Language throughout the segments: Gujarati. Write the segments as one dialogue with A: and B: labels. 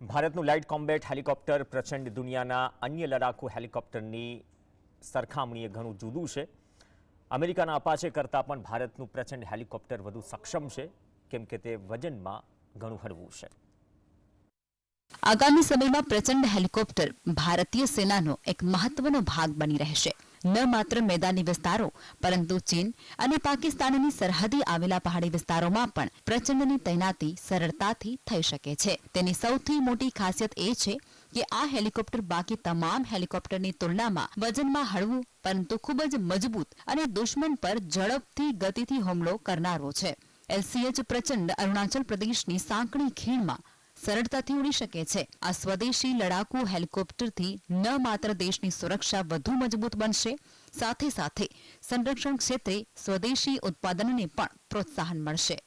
A: ભારતનું લાઇટ કોમ્બેટ હેલિકોપ્ટર પ્રચંડ દુનિયાના અન્ય લડાકુ હેલિકોપ્ટરની સરખામણીએ ઘણું જુદું છે. અમેરિકાના અપાચે કરતાં પણ ભારતનું પ્રચંડ હેલિકોપ્ટર વધુ સક્ષમ છે, કેમ કે તે વજનમાં ઘણું હળવું છે.
B: આગામી સમયમાં પ્રચંડ હેલિકોપ્ટર ભારતીય સેનાનો એક મહત્વનો ભાગ બની રહેશે. ન માત્ર મેદાની વિસ્તારો, પરંતુ ચીન અને પાકિસ્તાનની સરહદે આવેલા પહાડી વિસ્તારોમાં પણ પ્રચંડની તૈનાતી સરળતાથી થઈ શકે છે. તેની સૌથી મોટી ખાસિયત એ છે કે આ હેલિકોપ્ટર બાકી તમામ હેલિકોપ્ટરની તુલનામાં વજનમાં હળવું, પરંતુ ખૂબ જ મજબૂત અને દુશ્મન પર ઝડપથી ગતિથી હુમલો કરનારો છે. એલસીએચ પ્રચંડ અરુણાચલ પ્રદેશની સાંકડી ખીણમાં સરળતાથી ઉડી શકે છે. આ સ્વદેશી લડાકુ હેલિકોપ્ટરથી ન માત્ર દેશની સુરક્ષા વધુ મજબૂત બનશે, સાથે સાથે સંરક્ષણ ક્ષેત્રે સ્વદેશી ઉત્પાદનને પણ પ્રોત્સાહન મળશે.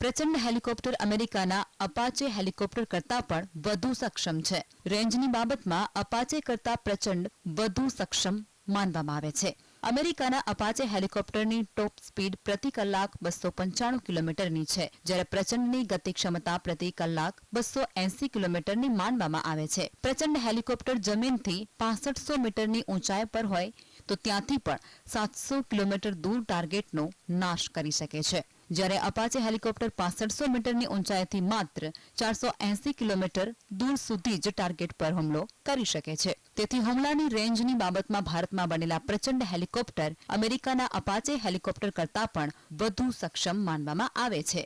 B: પ્રચંડ હેલિકોપ્ટર અમેરિકાના અપાચે હેલિકોપ્ટર કરતાં પણ વધુ સક્ષમ છે. રેન્જની બાબતમાં અપાચે કરતાં પ્રચંડ વધુ સક્ષમ માનવામાં આવે છે. અમેરિકાના અપાચે હેલિકોપ્ટરની ટોપ સ્પીડ પ્રતિ કલાક બસો પંચાણું કિલોમીટરની છે, જ્યારે પ્રચંડની ગતિ ક્ષમતા પ્રતિ કલાક બસો એંસી કિલોમીટરની માનવામાં આવે છે. પ્રચંડ હેલિકોપ્ટર જમીનથી પાસઠસો મીટરની ઊંચાઈ પર હોય, તો ત્યાંથી પણ સાતસો કિલોમીટર દૂર ટાર્ગેટનો નાશ કરી શકે છે. જ્યારે અપાચે હેલિકોપ્ટર પાસઠસો મીટરની ઊંચાઈથી માત્ર ચારસો એંસી કિલોમીટર દૂર સુધી જ ટાર્ગેટ પર હુમલો કરી શકે છે. તેથી હુમલાની રેન્જની બાબતમાં ભારતમાં બનેલા પ્રચંડ હેલિકોપ્ટર અમેરિકાના અપાચે હેલિકોપ્ટર કરતાં પણ વધુ સક્ષમ માનવામાં આવે છે.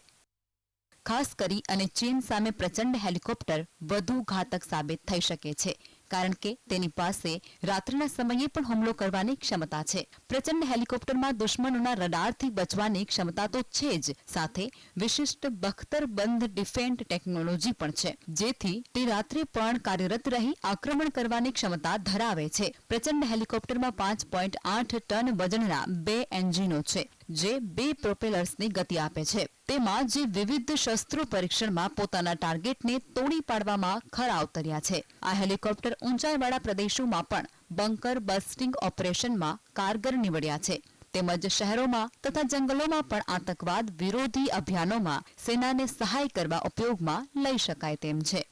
B: ખાસ કરી અને ચીન સામે પ્રચંડ હેલિકોપ્ટર વધુ ઘાતક સાબિત થઈ શકે છે. કારણ કે તેની પાસે રાત્રિના સમયે પણ હુમલો કરવાની ક્ષમતા છે. પ્રચંડ હેલિકોપ્ટરમાં દુશ્મનોના રડારથી બચવાની ક્ષમતા તો છે જ. સાથે વિશિષ્ટ બખ્તર બંધ ડિફેન્ટ ટેકનોલોજી પણ છે, જેથી તે રાત્રે પણ કાર્યરત રહી આક્રમણ કરવાની ક્ષમતા ધરાવે છે. પ્રચંડ હેલિકોપ્ટરમાં પાંચ પોઈન્ટ આઠ ટન વજનના બે એન્જિનો છે. જે બે પ્રોપેલર્સની ગતિ આપે છે. તેમાં જે વિવિધ શસ્ત્રો પરીક્ષણમાં પોતાના ટાર્ગેટને તોડી પાડવામાં ખરા ઉતર્યા છે. આ હેલિકોપ્ટર ઊંચાઈવાળા પ્રદેશોમાં પણ બંકર બસ્ટિંગ ઓપરેશનમાં કારગર નીવડ્યા છે. તેમજ શહેરોમાં તથા જંગલોમાં પણ આતંકવાદ વિરોધી અભિયાનોમાં સેનાને સહાય કરવા ઉપયોગમાં લઈ શકાય તેમ છે.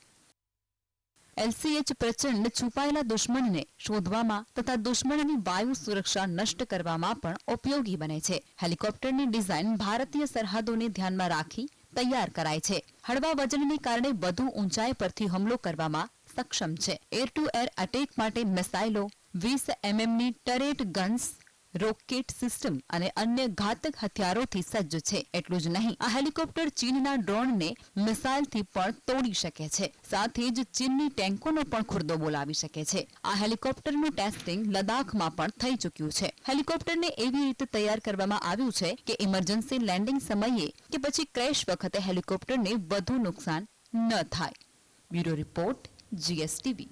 B: એલસીએચ પ્રચંડ છુપાયેલા દુશ્મનને શોધવામાં તથા દુશ્મનની વાયુ સુરક્ષા નષ્ટ કરવામાં પણ ઉપયોગી બને છે. હેલિકોપ્ટરની ડિઝાઇન ભારતીય સરહદોને ધ્યાનમાં રાખી તૈયાર કરાય છે. હળવા વજનને કારણે વધુ ઊંચાઈ પરથી હુમલો કરવામાં સક્ષમ છે. એર ટુ એર અટેક માટે મિસાઇલો વીસ એમએમની ટરેટ ગન્સ રોકેટ સિસ્ટમ અને અન્ય ઘાતક હથિયારોથી સજ્જ છે. એટલું જ નહીં, આ હેલિકોપ્ટર ચીનના ડ્રોનને મિસાઇલથી પણ તોડી શકે છે. સાથે જ ચીનની ટેન્કોનો પણ ખુરદો બોલાવી શકે છે. આ હેલિકોપ્ટરનું ટેસ્ટિંગ લદ્દાખમાં પણ થઈ ચૂક્યું છે. હેલિકોપ્ટરને એવી રીતે તૈયાર કરવામાં આવ્યું છે કે ઇમરજન્સી લેન્ડિંગ સમયે કે પછી ક્રેશ વખતે હેલિકોપ્ટરને વધુ નુકસાન ન થાય. Bureau report, GSTV.